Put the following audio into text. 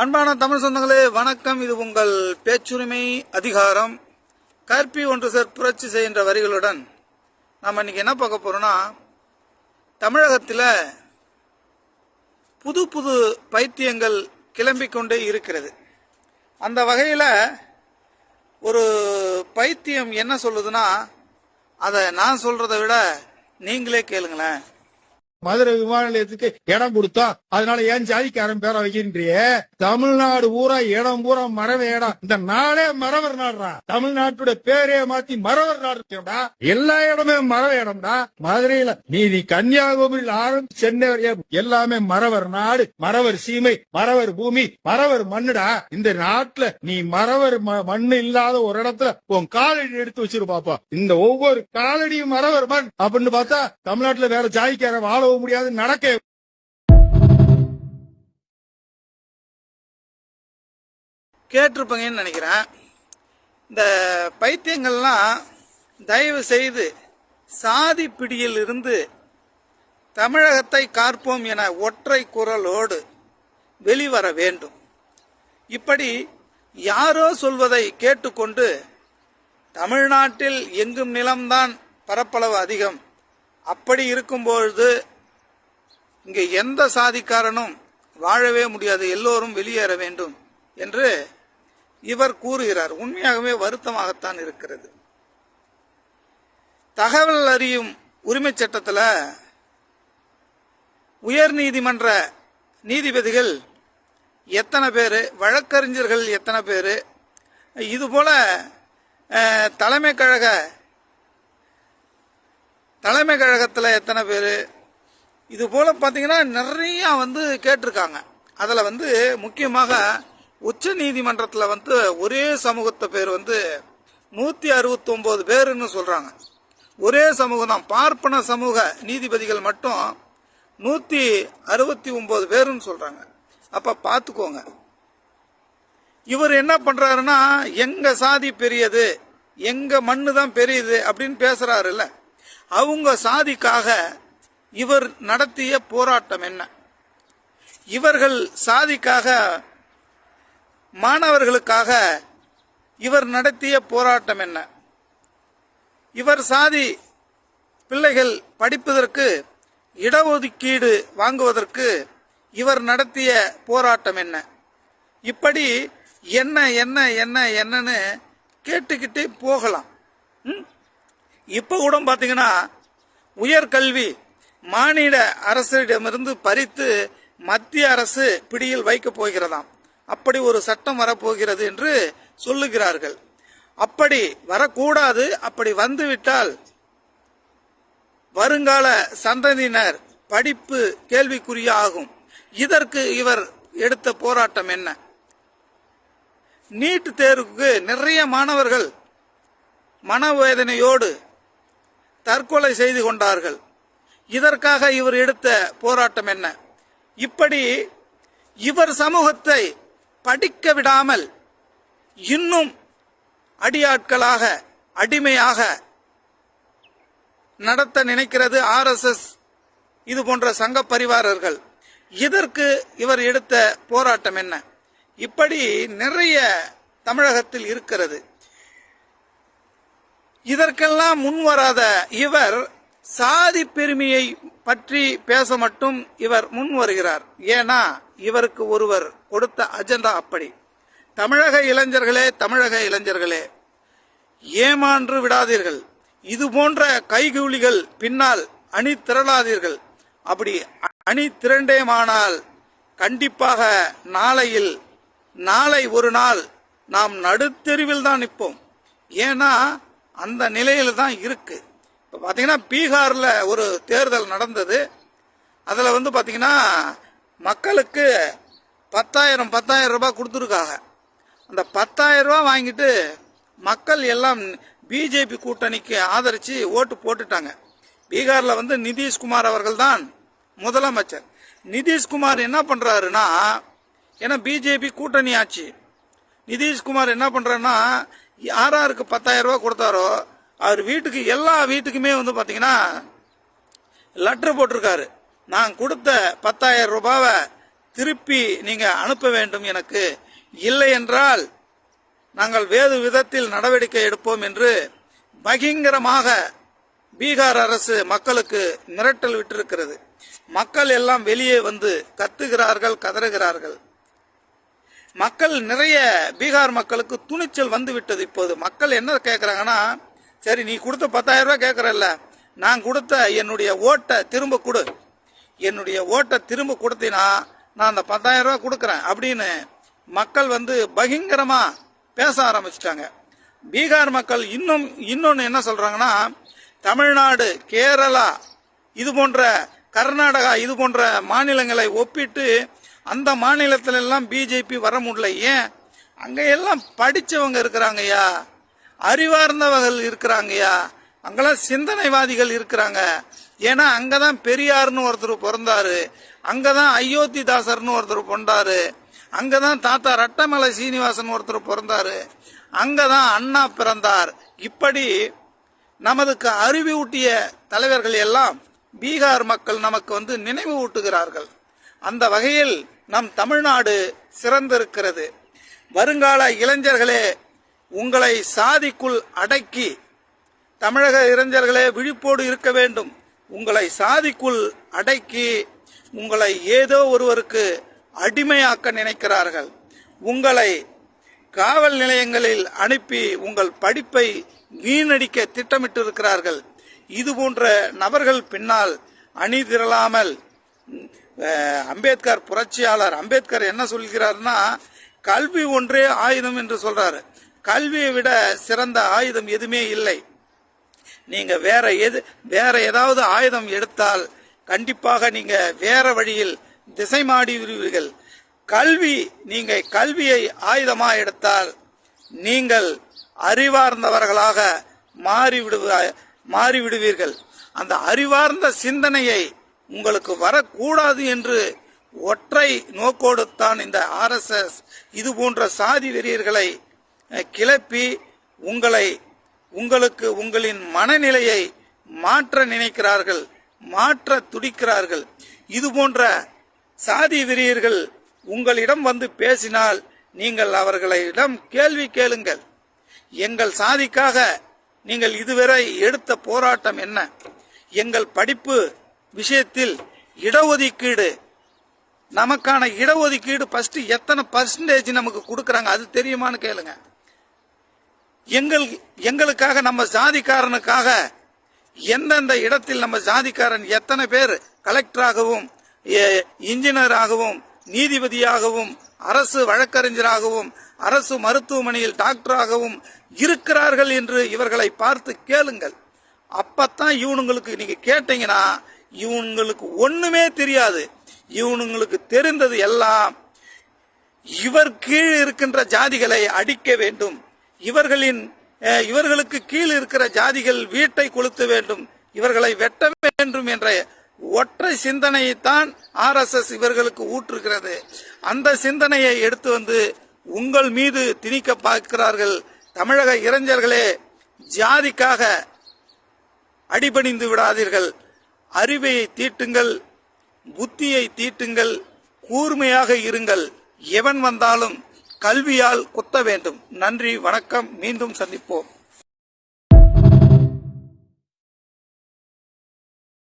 அன்பான தமிழ் சொந்தங்களே வணக்கம். இது உங்கள் பேச்சுரிமை அதிகாரம். கற்பி ஒன்று சேர் புரட்சி செய்கின்ற வரிகளுடன் நாம் இன்னைக்கு என்ன பார்க்க போறோம்னா தமிழகத்தில் புது புது பைத்தியங்கள் கிளம்பிக் கொண்டே இருக்கிறது. அந்த வகையில் ஒரு பைத்தியம் என்ன சொல்லுதுன்னா அதை நான் சொல்றதை விட நீங்களே கேளுங்களேன். மதுரை விமான நிலையத்துக்கு இடம் கொடுத்தா அதனால ஏன் ஜாதிக்காரன் பேரை வைக்கின்றிய தமிழ்நாடு பூரா இடம் பூரா மரவ இடம் இந்த நாளே மரவர் நாடுறா தமிழ்நாட்டுடைய பேரே மாத்தி மரவர் நாடுடா எல்லா இடமே மரவ இடம்டா. மதுரையில நீதி கன்னியாகுமரியில் ஆரம்பி சென்னை எல்லாமே மரவர் நாடு மரவர் சீமை மரவர் பூமி மரவர் மண்ணுடா. இந்த நாட்டுல நீ மரவர் ம- மண்ணு இல்லாத ஒரு இடத்துல உன் காலடி எடுத்து வச்சிரு பாப்பா. இந்த ஒவ்வொரு காலடியும் மரவர் மண். அப்படின்னு பார்த்தா தமிழ்நாட்டுல வேற ஜாதிக்காரன் வாழவும் முடியாது நடக்க கேட்டிருப்பங்கன்னு நினைக்கிறேன். இந்த பைத்தியங்கள்லாம் தயவு செய்து சாதி பிடியில் இருந்து தமிழகத்தை காற்போம் என ஒற்றை குரலோடு வெளிவர வேண்டும். இப்படி யாரோ சொல்வதை கேட்டுக்கொண்டு தமிழ்நாட்டில் எங்கும் நிலம்தான் பரப்பளவு அதிகம். அப்படி இருக்கும்பொழுது இங்கே எந்த சாதிக்காரனும் வாழவே முடியாது எல்லோரும் வெளியேற வேண்டும் என்று இவர் கூறுகிறார். உண்மையாகவே வருத்தமாகத்தான் இருக்கிறது. தகவல் அறியும் உரிமைச் சட்டத்தில் உயர் நீதிமன்ற நீதிபதிகள் எத்தனை பேர் வழக்கறிஞர்கள் எத்தனை பேர் இதுபோல தலைமை கழக தலைமை கழகத்தில் எத்தனை பேர் இது போல் பார்த்தீங்கன்னா நிறையா வந்து கேட்டிருக்காங்க. அதில் வந்து முக்கியமாக உச்ச நீதிமன்றத்தில் வந்து ஒரே சமூகத்தை பேர் வந்து நூற்றி அறுபத்தொம்போது பேருன்னு சொல்கிறாங்க ஒரே சமூகம் தான் பார்ப்பன சமூக நீதிபதிகள் மட்டும் நூற்றி அறுபத்தி ஒம்பது பேருன்னு சொல்கிறாங்க அப்போ பார்த்துக்கோங்க இவர் என்ன பண்ணுறாருன்னா எங்கள் சாதி பெரியது எங்கள் மண்ணு தான் பெரியது அப்படின்னு பேசுகிறாருல்ல அவங்க சாதிக்காக இவர் நடத்திய போராட்டம் என்ன? இவர்கள் சாதிக்காக மாணவர்களுக்காக இவர் நடத்திய போராட்டம் என்ன? இவர் சாதி பிள்ளைகள் படிப்பதற்கு இடஒதுக்கீடு வாங்குவதற்கு இவர் நடத்திய போராட்டம் என்ன? இப்படி என்ன என்ன என்ன என்னன்னு கேட்டுக்கிட்டே போகலாம். ம்? கூட பார்த்தீங்கன்னா உயர்கல்வி மாநில அரசிடமிருந்து பறித்து மத்திய அரசு பிடியில் வைக்கப் போகிறதாம். அப்படி ஒரு சட்டம் வரப்போகிறது என்று சொல்லுகிறார்கள். அப்படி வரக்கூடாது அப்படி வந்துவிட்டால் வருங்கால சந்ததியினர் படிப்பு கேள்விக்குறியாகும் இதற்கு இவர் எடுத்த போராட்டம் என்ன? நீட் தேர்வுக்கு நிறைய மாணவர்கள் மனவேதனையோடு தற்கொலை செய்து கொண்டார்கள். இதற்காக இவர் எடுத்த போராட்டம் என்ன? இப்படி இவர் சமூகத்தை படிக்க விடாமல் இன்னும் அடியாட்களாக அடிமையாக நடத்த நினைக்கிறது ஆர்எஸ்எஸ் இது போன்ற சங்க பரிவாரர்கள். இதற்கு இவர் எடுத்த போராட்டம் என்ன? இப்படி நிறைய தமிழகத்தில் இருக்கிறது. இதற்கெல்லாம் முன்வராத இவர் சாதி பெருமையை பற்றி பேச மட்டும் இவர் முன் வருகிறார். ஏன்னா இவருக்கு ஒருவர் கொடுத்த அஜெண்டா அப்படி. தமிழக இளைஞர்களே தமிழக இளைஞர்களே ஏமான்று விடாதீர்கள். இது போன்ற கைகூலிகள் பின்னால் அணி திரளாதீர்கள் அப்படி அணி திரண்டேமானால் கண்டிப்பாக நாளையில் நாளை ஒரு நாள் நாம் நடுத்தெருவில் தான் நிற்போம். ஏன்னா அந்த நிலையில் தான் இருக்குது இப்போ பார்த்தீங்கன்னா பீகாரில் ஒரு தேர்தல் நடந்தது. அதில் வந்து பார்த்தீங்கன்னா மக்களுக்கு பத்தாயிரம் பத்தாயிரம் ரூபாய் கொடுத்துருக்காங்க. அந்த பத்தாயிரம் ரூபா வாங்கிட்டு மக்கள் எல்லாம் பிஜேபி கூட்டணிக்கு ஆதரித்து ஓட்டு போட்டுட்டாங்க. பீகாரில் வந்து நிதிஷ்குமார் அவர்கள் தான் முதலமைச்சர். நிதிஷ்குமார் என்ன பண்ணுறாருன்னா ஏன்னா பிஜேபி கூட்டணி ஆச்சு. நிதிஷ்குமார் என்ன பண்ணுறாருன்னா யார் யாருக்கு பத்தாயிரம் ரூபா கொடுத்தாரோ அவர் வீட்டுக்கு எல்லா வீட்டுக்குமே வந்து பார்த்தீங்கன்னா லெட்ரு போட்டிருக்காரு. நான் கொடுத்த பத்தாயிரம் ரூபாவை திருப்பி நீங்கள் அனுப்ப வேண்டும் எனக்கு. இல்லை என்றால் நாங்கள் வேறு விதத்தில் நடவடிக்கை எடுப்போம் என்று பகிங்கரமாக பீகார் அரசு மக்களுக்கு மிரட்டல் விட்டிருக்கிறது. மக்கள் எல்லாம் வெளியே வந்து கத்துகிறார்கள் கதறுகிறார்கள். மக்கள் நிறைய பீகார் மக்களுக்கு துணிச்சல் வந்து விட்டது இப்போது. மக்கள் என்ன கேட்குறாங்கன்னா சரி நீ கொடுத்த பத்தாயிரம் ரூபா கேட்குறல்ல நான் கொடுத்த என்னுடைய ஓட்டை திரும்ப கொடு. என்னுடைய ஓட்டை திரும்ப கொடுத்தினா நான் அந்த பத்தாயிரம் ரூபா கொடுக்குறேன் அப்படின்னு மக்கள் வந்து பகிங்கரமாக பேச ஆரம்பிச்சிட்டாங்க. பீகார் மக்கள் இன்னும் இன்னொன்று என்ன சொல்கிறாங்கன்னா தமிழ்நாடு கேரளா இது போன்ற கர்நாடகா இது போன்ற மாநிலங்களை ஒப்பிட்டு அந்த மாநிலத்திலெல்லாம் பிஜேபி வர முடியல. ஏன்? அங்கே எல்லாம் படித்தவங்க இருக்கிறாங்கய்யா. அறிவார்ந்தவர்கள் இருக்கிறாங்கய்யா. அங்கெல்லாம் சிந்தனைவாதிகள் இருக்கிறாங்க. ஏன்னா அங்கதான் பெரியார்னு ஒருத்தர் பிறந்தாரு. அங்கதான் அயோத்திதாசர்னு ஒருத்தர் பொண்டாரு. அங்கதான் தாத்தா ரட்டமலை சீனிவாசன் ஒருத்தர் பிறந்தாரு. அங்கதான் அண்ணா பிறந்தார். இப்படி நமதுக்கு அருவி ஊட்டிய தலைவர்கள் எல்லாம் பீகார் மக்கள் நமக்கு வந்து நினைவு ஊட்டுகிறார்கள். அந்த வகையில் நம் தமிழ்நாடு சிறந்திருக்கிறது. வருங்கால இளைஞர்களே உங்களை சாதிக்குள் அடக்கி தமிழக இளைஞர்களே விழிப்போடு இருக்க வேண்டும். உங்களை சாதிக்குள் அடக்கி உங்களை ஏதோ ஒருவருக்கு அடிமையாக்க நினைக்கிறார்கள். உங்களை காவல் நிலையங்களில் அனுப்பி உங்கள் படிப்பை வீணடிக்க திட்டமிட்டிருக்கிறார்கள். இது போன்ற நபர்கள் பின்னால் அணிதிரளாமல் அம்பேத்கர் புரட்சியாளர் அம்பேத்கர் என்ன சொல்கிறார்னா கல்வி ஒன்றே ஆயுதம் என்று சொல்றாரு. கல்வியை விட சிறந்த ஆயுதம் எதுவுமே இல்லை. நீங்க வேற எது வேற ஏதாவது ஆயுதம் எடுத்தால் கண்டிப்பாக நீங்க வேற வழியில் திசை மாடி விடுவீர்கள் கல்வி நீங்க கல்வியை ஆயுதமா எடுத்தால் நீங்கள் அறிவார்ந்தவர்களாக மாறிவிடுவ மாறிவிடுவீர்கள். அந்த அறிவார்ந்த சிந்தனையை உங்களுக்கு வரக்கூடாது என்று ஒற்றை நோக்கோடு தான் இந்த ஆர்எஸ்எஸ் இது போன்ற சாதி வெறியர்களை கிளப்பி உங்களை உங்களுக்கு உங்களின் மனநிலையை மாற்ற நினைக்கிறார்கள் மாற்ற துடிக்கிறார்கள். இது போன்ற சாதி வெறியர்கள் உங்களிடம் வந்து பேசினால் நீங்கள் அவர்களிடம் கேள்வி கேளுங்கள். எங்கள் சாதிக்காக நீங்கள் இதுவரை எடுத்த போராட்டம் என்ன? எங்கள் படிப்பு விஷயத்தில் இடஒதுக்கீடு நமக்கான இடஒதுக்கீடு ஃபர்ஸ்ட் எத்தனை பர்சன்டேஜ் நமக்கு கொடுக்குறாங்க? அது தெரியுமான்னு கேளுங்க. எங்கள் எங்களுக்காக நம்ம சாதிக்காரனுக்காக எந்தெந்த இடத்தில் நம்ம சாதிக்காரன் எத்தனை பேர் கலெக்டராகவும் இன்ஜினியராகவும் நீதிபதியாகவும் அரசு வழக்கறிஞராகவும் அரசு மருத்துவமனையில் டாக்டராகவும் இருக்கிறார்கள் என்று இவர்களை பார்த்து கேளுங்கள். அப்பத்தான் இவனுங்களுக்கு நீங்க கேட்டீங்கன்னா இவனுங்களுக்கு ஒண்ணுமே தெரியாது. இவனுங்களுக்கு தெரிந்தது எல்லாம் இவர் கீழ் இருக்கின்ற ஜாதிகளை அடிக்க வேண்டும். இவர்களின் இவர்களுக்கு கீழ் இருக்கிற ஜாதிகள் வீட்டை கொளுத்த வேண்டும் இவர்களை வெட்ட வேண்டும் என்ற ஒற்றை சிந்தனையைத்தான் ஆர்எஸ்எஸ் இவர்களுக்கு ஊற்றுகிறது. அந்த சிந்தனையை எடுத்து வந்து உங்கள் மீது திணிக்க பார்க்கிறார்கள் தமிழக இளைஞர்களே ஜாதிக்காக அடிபணிந்து விடாதீர்கள். அறிவையை தீட்டுங்கள் புத்தியை தீட்டுங்கள் கூர்மையாக இருங்கள். எவன் வந்தாலும் கல்வியால் குத்த வேண்டும். நன்றி வணக்கம். மீண்டும் சந்திப்போம்.